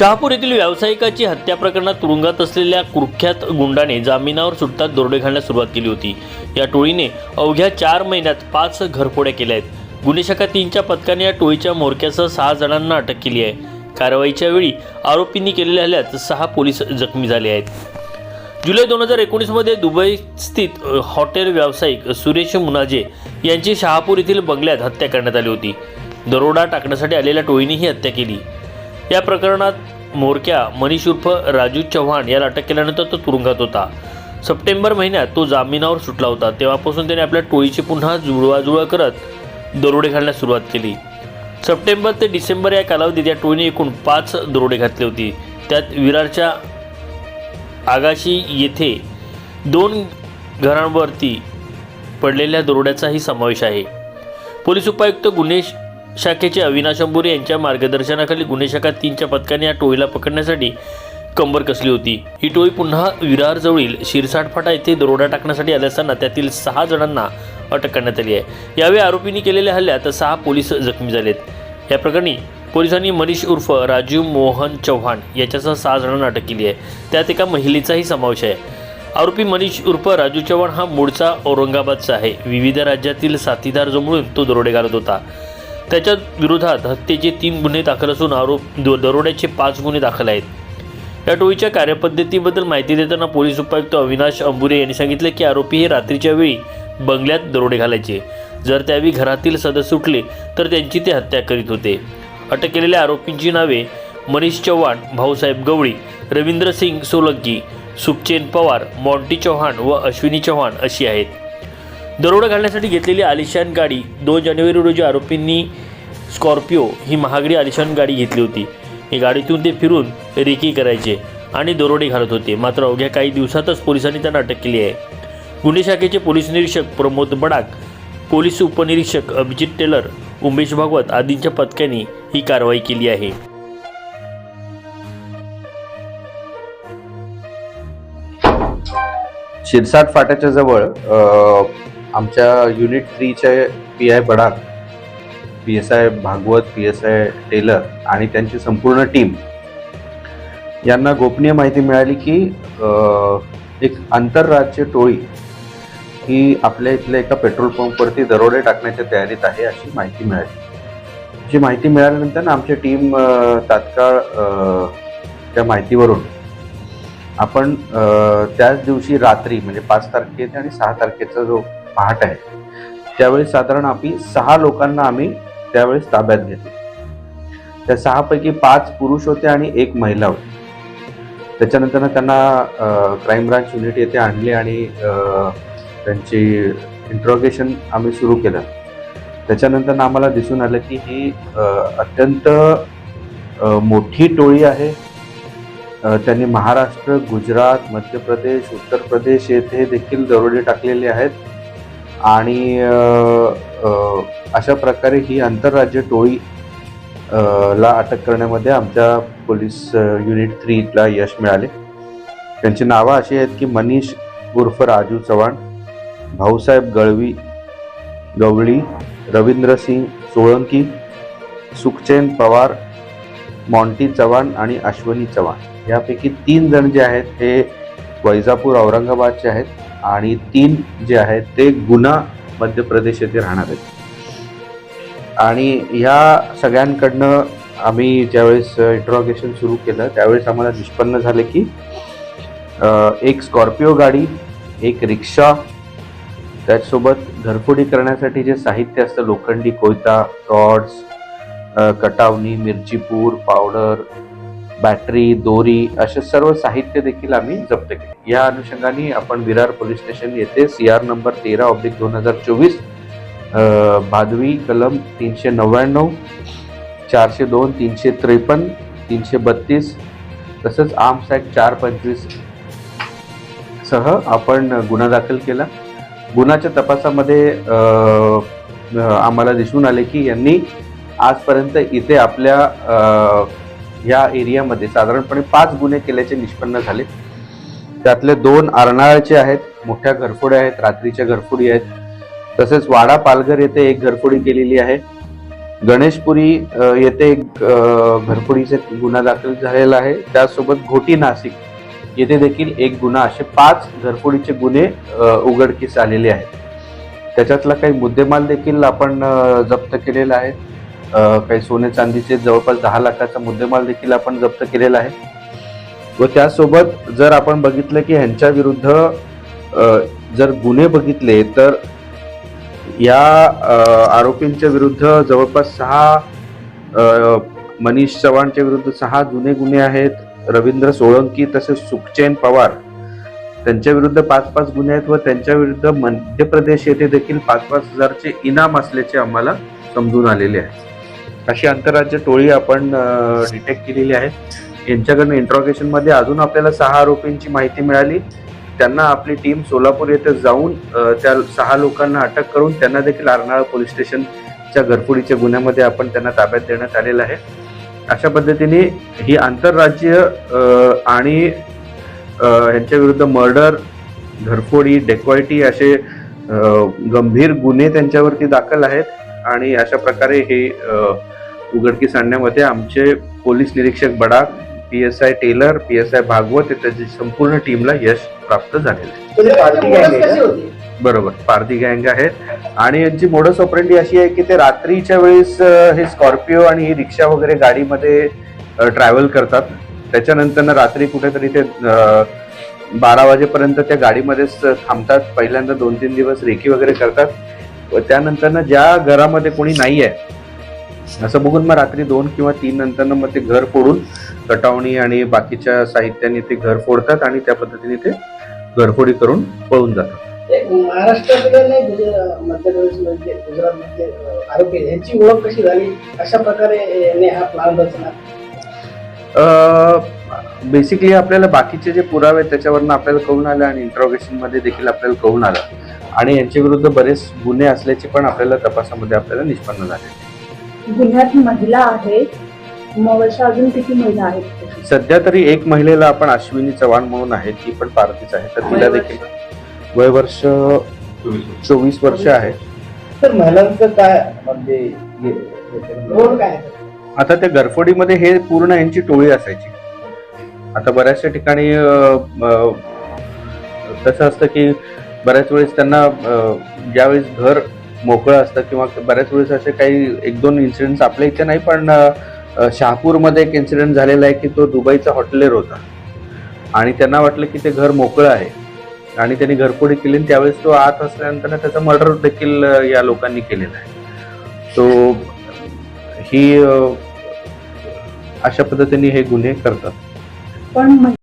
शहापूर येथील व्यावसायिकाची हत्या प्रकरणात तुरुंगात असलेल्या कुख्यात गुंडाने जामिनावर सुटतात दरोडे घालण्यास सुरुवात केली होती. या टोळीने अवघ्या चार महिन्यात पाच घरफोड्या केल्या आहेत. गुन्हे शाखा तीनच्या पथकाने या टोळीच्या मोरक्यासह सहा जणांना अटक केली आहे. कारवाईच्या वेळी आरोपींनी केलेल्या हल्ल्यात सहा पोलीस जखमी झाले आहेत. जुलै दोन हजार एकोणीसमध्ये दुबई स्थित हॉटेल व्यावसायिक सुरेश मुनाजे यांची शहापूर येथील बंगल्यात हत्या करण्यात आली होती. दरोडा टाकण्यासाठी आलेल्या टोळीने ही हत्या केली. या प्रकरणात मोरक्या मनीष उर्फ राजू चव्हाण याला अटक केल्यानंतर तो तुरुंगात होता. सप्टेंबर महिन्यात तो जामिनावर सुटला होता. तेव्हापासून त्याने आपल्या टोळीची पुन्हा जुळवाजुळव करत दरोडे घालण्यास सुरुवात केली. सप्टेंबर ते डिसेंबर या कालावधीत या टोळीने एकूण पाच दरोडे घातले होते. त्यात विरारच्या आगाशी येथे दोन घरांवरती पडलेल्या दरोड्याचाही समावेश आहे. पोलीस उपायुक्त गुन्हे शाखेचे अविनाश अंबुरे यांच्या मार्गदर्शनाखाली गुन्हे शाखा तीनच्या पथकाने या टोळीला पकडण्यासाठी कंबर कसली होती. ही टोळी पुन्हा विरारजवळील शिरसाट फाटा येथे दरोडा टाकण्यासाठी आले असताना त्यातील सहा जणांना अटक करण्यात आली आहे. यावेळी आरोपींनी केलेल्या हल्ल्यात सहा पोलीस जखमी झालेत. या प्रकरणी पोलिसांनी मनीष उर्फ राजीव मोहन चव्हाण याच्यासह सहा जणांना अटक केली आहे. त्यात एका महिलेचाही समावेश आहे. आरोपी मनीष उर्फ राजू चव्हाण हा मूळचा औरंगाबादचा आहे. विविध राज्यातील साथीदार जमळून तो दरोडे घालत होता. त्याच्या विरोधात हत्येचे तीन गुन्हे दाखल असून आरोप दो- दरोड्याचे पाच गुन्हे दाखल आहेत. या टोळीच्या कार्यपद्धतीबद्दल माहिती देताना पोलीस उपायुक्त अविनाश अंबुरे यांनी सांगितले की आरोपी हे रात्रीच्या वेळी बंगल्यात दरोडे घालायचे. जर त्यावेळी घरातील सदस्य सुटले तर त्यांची ते हत्या करीत होते. अटक केलेल्या आरोपींची नावे मनीष चव्हाण भाऊसाहेब गवळी रवींद्र सिंग सोलंकी सुखचेन पवार मॉन्टी चव्हाण व अश्विनी चव्हाण अशी आहेत. दरोडा घालण्यासाठी घेतलेली आलिशान गाडी दोन जानेवारी रोजी आरोपींनी स्कॉर्पिओ ही महागडी आलिशान गाडी घेतली होती. ही गाडीतून ते फिरून रेकी करायचे आणि दरोडे घालत होते. मात्र अवघ्या काही दिवसातच पोलिसांनी त्यांना अटक केली आहे. गुन्हे शाखेचे पोलीस निरीक्षक प्रमोद बडाक पोलीस उपनिरीक्षक अभिजित टेलर उमेश भागवत आदींच्या पथकाने ही कारवाई केली आहे. शिरसाट फाट्याच्या जवळ आमच्या unit थ्रीचे P I Badak P S I Bhagwat P S I Taylor आणि त्यांची संपूर्ण टीम यांना गोपनीय माहिती मिळाली की एक आंतरराज्य टोळी ही आपल्या इथल्या एका पेट्रोल पंपवरती दरोडे टाकण्याच्या तयारीत आहे अशी माहिती मिळाली. जी माहिती मिळाल्यानंतर ना आमची टीम तात्काळ त्या माहितीवरून आपण त्याच दिवशी रात्री म्हणजे पाच तारखेचा आणि सहा तारखेचा जो पहाट आहे त्यावेळी साधारण आम्ही सहा लोकांना आम्ही त्यावेळेस ताब्यात घेतले. त्या सहापैकी पाच पुरुष होते आणि एक महिला होती. त्याच्यानंतर त्यांना क्राईम ब्रांच युनिट येथे आणले आणि त्यांची इंट्रोगेशन आम्ही सुरू केलं. त्याच्यानंतर आम्हाला दिसून आलं की ही अत्यंत मोठी टोळी आहे. त्यांनी महाराष्ट्र गुजरात मध्य प्रदेश उत्तर प्रदेश येथे देखील दरोडे टाकलेले आहेत. आणि अशा प्रकारे ही आंतरराज्य टोळी ला अटक करण्यामध्ये आमच्या पोलीस युनिट थ्रीला यश मिळाले. त्यांची नावं अशी आहेत की मनीष उर्फ राजू चव्हाण भाऊसाहेब गळवी गवळी रवींद्र सिंग सोळंकी सुखचैन पवार मॉन्टी चव्हाण आणि अश्वनी चव्हाण. यापैकी तीन जण जे आहेत हे वैजापूर औरंगाबादचे आहेत. आणि तीन जे आहेत ते गुन्हा मध्य प्रदेश येथे राहणार आहेत. आणि ह्या सगळ्यांकडनं आम्ही ज्यावेळेस इंट्रॉगेशन सुरू केलं त्यावेळेस आम्हाला निष्पन्न झाले की एक स्कॉर्पिओ गाडी एक रिक्षा त्याचसोबत घरफोडी करण्यासाठी जे साहित्य असतं लोखंडी कोयता रॉड्स कटावणी मिरचीपूर पावडर बॅटरी दोरी असे सर्व साहित्य देखील आम्ही जप्त केले. या अनुषंगाने आपण विरार पोलीस स्टेशन येथे सी आर नंबर तेरा ऑब्लिक दोन हजार चोवीस भादवी कलम तीनशे नव्याण्णव चारशे दोन तीनशे त्रेपन्न तीनशे बत्तीस तसंच आर्म्स ॲक्ट चार पंचवीस सह आपण गुन्हा दाखल केला. गुन्ह्याच्या तपासामध्ये आम्हाला दिसून आले की यांनी आजपर्यंत इथे आपल्या या एरियामध्ये साधारणपणे पाच गुन्हे केल्याचे निष्पन्न झाले. त्यातले दोन अर्नाळचे आहेत मोठ्या घरफोड्या आहेत रात्रीच्या घरफोडी आहेत. तसेच वाडा पालघर येथे एक घरफोडी केलेली आहे. गणेशपुरी येथे एक घरफोडीचे गुन्हा दाखल झालेला आहे. त्यासोबत घोटी नाशिक येथे देखील एक गुन्हा असे पाच घरफोडीचे गुन्हे उघडकीस आलेले आहेत. त्याच्यातला काही मुद्देमाल देखील आपण जप्त केलेला आहे. काही सोने चांदीचे जवळपास दहा लाखाचा मुद्देमाल देखील आपण जप्त केलेला आहे. व त्यासोबत जर आपण बघितलं की ह्यांच्या विरुद्ध जर गुन्हे बघितले तर या आरोपींच्या विरुद्ध जवळपास सहा मनीष चव्हाणच्या विरुद्ध सहा जुने गुन्हे आहेत. रवींद्र सोळंकी तसेच सुखचैन पवार त्यांच्या विरुद्ध पाच पाच गुन्हे आहेत व त्यांच्या विरुद्ध मध्य प्रदेश येथे देखील पाच पाच हजारचे इनाम असल्याचे आम्हाला समजून आलेले आहे. अशी आंतरराज्य टोळी आपण डिटेक्ट केलेली आहे. यांच्याकडनं इंट्रॉगेशनमध्ये अजून आपल्याला सहा आरोपींची माहिती मिळाली. त्यांना आपली टीम सोलापूर येथे जाऊन त्या सहा लोकांना अटक करून त्यांना देखील अर्नाळा पोलीस स्टेशनच्या घरफोडीच्या गुन्ह्यामध्ये आपण त्यांना ताब्यात देण्यात आलेलं आहे. अशा पद्धतीने ही आंतरराज्य आणि यांच्या विरुद्ध मर्डर घरफोडी डेक्वायटी असे गंभीर गुन्हे त्यांच्यावरती दाखल आहेत. आणि अशा प्रकारे हे उघडकीस आणण्यामध्ये आमचे पोलीस निरीक्षक Badak P S I Taylor P S I Bhagwat त्याची संपूर्ण टीमला यश प्राप्त झालेलं आहे. म्हणजे? बरोबर पारधी गँग आहेत. आणि यांची मोडस ऑपरेंडी अशी आहे की ते रात्रीच्या वेळेस हे स्कॉर्पिओ आणि ही रिक्षा वगैरे गाडीमध्ये ट्रॅव्हल करतात. त्याच्यानंतर ना रात्री कुठेतरी ते बारा वाजेपर्यंत त्या गाडीमध्येच थांबतात. पहिल्यांदा दोन तीन दिवस रेकी वगैरे करतात. व त्यानंतर ना ज्या घरामध्ये कोणी नाही आहे असं बघून मग रात्री दोन किंवा तीन नंतर मग ते घर फोडून कटावणी आणि बाकीच्या साहित्याने ते घर फोडतात आणि त्या पद्धतीने ते घरफोडी करून पळून जातात. एक महाराष्ट्रातले नाही गुजरात मध्य प्रदेशमध्ये गुजरातमध्ये अं, आरोपी आहेत. यांची ओळख कशी झाली? अशा प्रकारे यांनी हा प्लान रचना बेसिकली आपल्याला बाकीचे जे पुरावे आहेत त्याच्यावरनं आपल्याला कळून आलं आणि इंट्रॉगेशनमध्ये देखील आपल्याला कळून आलं. आणि यांच्या विरुद्ध बरेच गुन्हे असल्याचे पण आपल्याला तपासामध्ये आपल्याला निष्पन्न झाले गुन्ह्यात महिला मोबाईलच्या अजून किती महिला आहेत? सध्या तरी एक महिलेला आपण अश्विनी चव्हाण म्हणून आहे ती पण पारतीच आहे. तर तिला देखील वय वर्ष चोवीस वर्ष आहे. तर महिलांचं काय म्हणजे हे- रोल काय? आहे? आता त्या घरफोडीमध्ये हे पूर्ण यांची टोळी असायची. आता बऱ्याचशा ठिकाणी अं, अं, कसं असतं की बऱ्याच वेळेस त्यांना अं, ज्यावेळेस घर मोकळं असतं किंवा बऱ्याच वेळेस असे काही एक दोन इन्सिडेंट्स आपल्या इथे नाही पण शाहपूरमध्ये शहापूरमध्ये एक इन्सिडेंट झालेला आहे की तो दुबईचा हॉटेलर होता. आणि त्यांना वाटलं की ते घर मोकळं आहे. आणि त्यांनी घरपोडी केली त्यावेळेस तो आत असल्यानंतर त्याचा मर्डर देखील या लोकांनी केलेला आहे. तो ही अशा पद्धतीने हे गुन्हे करतात. पण